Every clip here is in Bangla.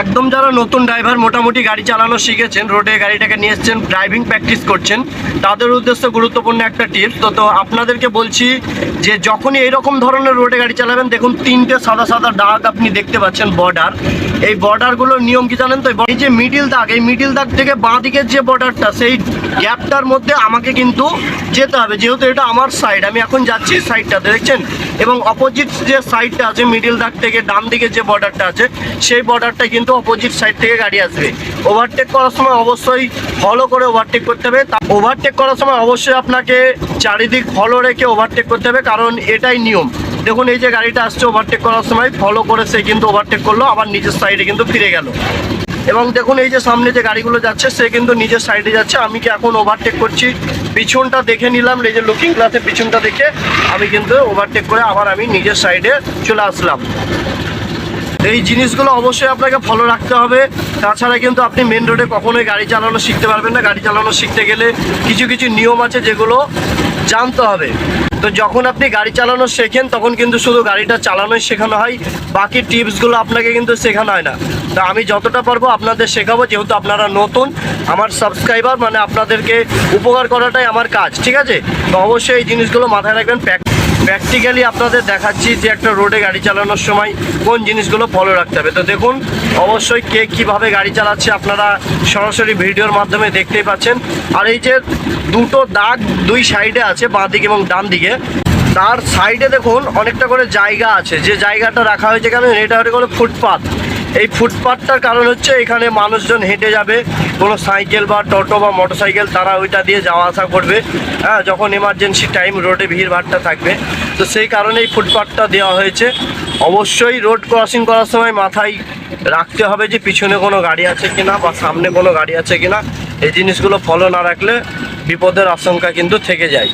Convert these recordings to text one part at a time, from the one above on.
একদম যারা নতুন ড্রাইভার মোটামুটি গাড়ি চালানো শিখেছেন রোডে গাড়িটাকে নিয়ে এসছেন ড্রাইভিং প্র্যাকটিস করছেন, তাদের উদ্দেশ্যে গুরুত্বপূর্ণ একটা টিপস তো তো আপনাদেরকে বলছি যে যখনই এইরকম ধরনের রোডে গাড়ি চালাবেন, দেখুন তিনটে সাদা সাদা দাগ আপনি দেখতে পাচ্ছেন বর্ডার এই বর্ডারগুলোর নিয়ম কি জানেন তো? এই যে মিডিল দাগ, এই মিডিল দাগ থেকে বাঁ দিকের যে বর্ডারটা সেই গ্যাপটার মধ্যে আমাকে কিন্তু যেতে হবে। যেহেতু এটা আমার সাইড আমি এখন যাচ্ছি সাইডটাতে দেখছেন? এবং অপোজিট যে সাইডটা আছে মিডিল দাগ থেকে ডান দিকে যে বর্ডারটা আছে, সেই বর্ডারটা কিন্তু অপোজিট সাইড থেকে গাড়ি আসবে। ওভারটেক করার সময় অবশ্যই ফলো করে ওভারটেক করতে হবে। ওভারটেক করার সময় অবশ্যই আপনাকে চারিদিক ফলো রেখে ওভারটেক করতে হবে, কারণ এটাই নিয়ম। দেখুন, এই যে গাড়িটা আসছে ওভারটেক করার সময় ফলো করে সে কিন্তু ওভারটেক করল, আবার নিজের সাইডে কিন্তু ফিরে গেল। এবং দেখুন, এই যে সামনে যে গাড়িগুলো যাচ্ছে, সে কিন্তু নিজের সাইডে যাচ্ছে। আমি কি এখন ওভারটেক করছি? পিছনটা দেখে নিলাম, এই যে লুকিং গ্লাসে পিছনটা দেখে আমি কিন্তু ওভারটেক করে আবার আমি নিজের সাইডে চলে আসলাম। এই জিনিসগুলো অবশ্যই আপনাকে ফলো রাখতে হবে। তাছাড়া কিন্তু আপনি মেন রোডে কখনোই গাড়ি চালানো শিখতে পারবেন না। গাড়ি চালানো শিখতে গেলে কিছু কিছু নিয়ম আছে যেগুলো জানতে হবে। তো যখন আপনি গাড়ি চালানো শেখেন, তখন কিন্তু শুধু গাড়িটা চালানোই শেখানো হয়। বাকি টিপসগুলো আপনাকে কিন্তু শেখানো হয় না। তো আমি যতটা পারব আপনাদের শেখাবো, যেহেতু আপনারা নতুন, আমার সাবস্ক্রাইবার মানে আপনাদেরকে উপকার করাটাই আমার কাজ, ঠিক আছে? তো অবশ্যই এই জিনিসগুলো মাথায় রাখবেন প্র্যাকটিক্যালি আপনাদের দেখাচ্ছি যে একটা রোডে গাড়ি চালানোর সময় কোন জিনিসগুলো ফলো রাখতে হবে। তো দেখুন, অবশ্যই কে কীভাবে গাড়ি চালাচ্ছে আপনারা সরাসরি ভিডিওর মাধ্যমে দেখতেই পাচ্ছেন। আর এই যে দুটো দাগ দুই সাইডে আছে, বাঁ দিকে এবং ডান দিকে। তার সাইডে দেখুন, অনেকটা করে জায়গা আছে। যে জায়গাটা রাখা হয়েছে কেন? এটা হয়ে গেল ফুটপাথ এই ফুটপাথটার কারণ হচ্ছে এখানে মানুষজন হেঁটে যাবে। কোনো সাইকেল বা টোটো বা মোটরসাইকেল তারা ওইটা দিয়ে যাওয়া আসা করবে। হ্যাঁ যখন এমার্জেন্সি টাইম রোডে ভিড় ভাড়টা থাকবে। তো সেই কারণে এই ফুটপাথটা দেওয়া হয়েছে। অবশ্যই রোড ক্রসিং করার সময় মাথায় রাখতে হবে যে পিছনে কোনো গাড়ি আছে কিনা বা সামনে কোনো গাড়ি আছে কিনা। এই জিনিসগুলো ফলো না রাখলে বিপদের আশঙ্কা কিন্তু থেকে যায়।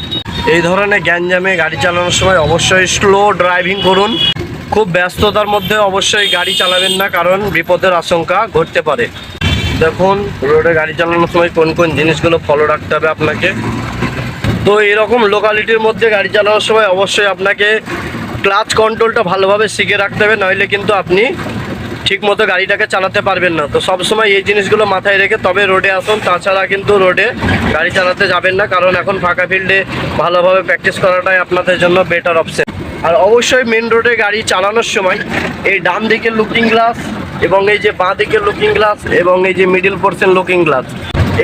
এই ধরনের গ্যাঞ্জামে গাড়ি চালানোর সময় অবশ্যই স্লো ড্রাইভিং করুন। খুব ব্যস্ততার মধ্যে অবশ্যই গাড়ি চালাবেন না, কারণ বিপদের আশঙ্কা ঘটতে পারে। দেখুন, রোডে গাড়ি চালানোর সময় কোন কোন জিনিসগুলো ফলো রাখতে হবে আপনাকে। তো এরকম লোকালিটির মধ্যে গাড়ি চালানোর সময় অবশ্যই আপনাকে ক্লাচ কন্ট্রোলটা ভালোভাবে শিখে রাখতে হবে নইলে কিন্তু আপনি ঠিক মতো গাড়িটাকে চালাতে পারবেন না। তো সবসময় এই জিনিসগুলো মাথায় রেখে তবে রোডে আসুন, তাছাড়া কিন্তু রোডে গাড়ি চালাতে যাবেন না, কারণ এখন ফাঁকা ফিল্ডে ভালোভাবে প্র্যাকটিস করাটাই আপনাদের জন্য বেটার অপশন আর অবশ্যই মেন রোডে গাড়ি চালানোর সময় এই ডান দিকের লুকিং গ্লাস এবং এই যে বাঁ দিকের লুকিং গ্লাস এবং এই যে মিডিল পোর্শন লুকিং গ্লাস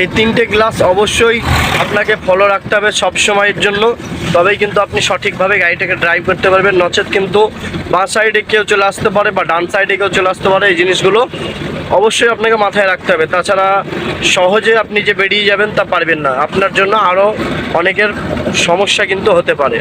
এই তিনটে গ্লাস অবশ্যই আপনাকে ফলো রাখতে হবে সব সময়ের জন্য। তবেই কিন্তু আপনি সঠিকভাবে গাড়িটাকে ড্রাইভ করতে পারবেন। নচেত কিন্তু বাঁ সাইডে কেউ চলে আসতে পারে বা ডান সাইডে কেউ চলে আসতে পারে এই জিনিসগুলো অবশ্যই আপনাকে মাথায় রাখতে হবে। তাছাড়া সহজে আপনি যে বেরিয়ে যাবেন তা পারবেন না। আপনার জন্য আরও অনেকের সমস্যা কিন্তু হতে পারে।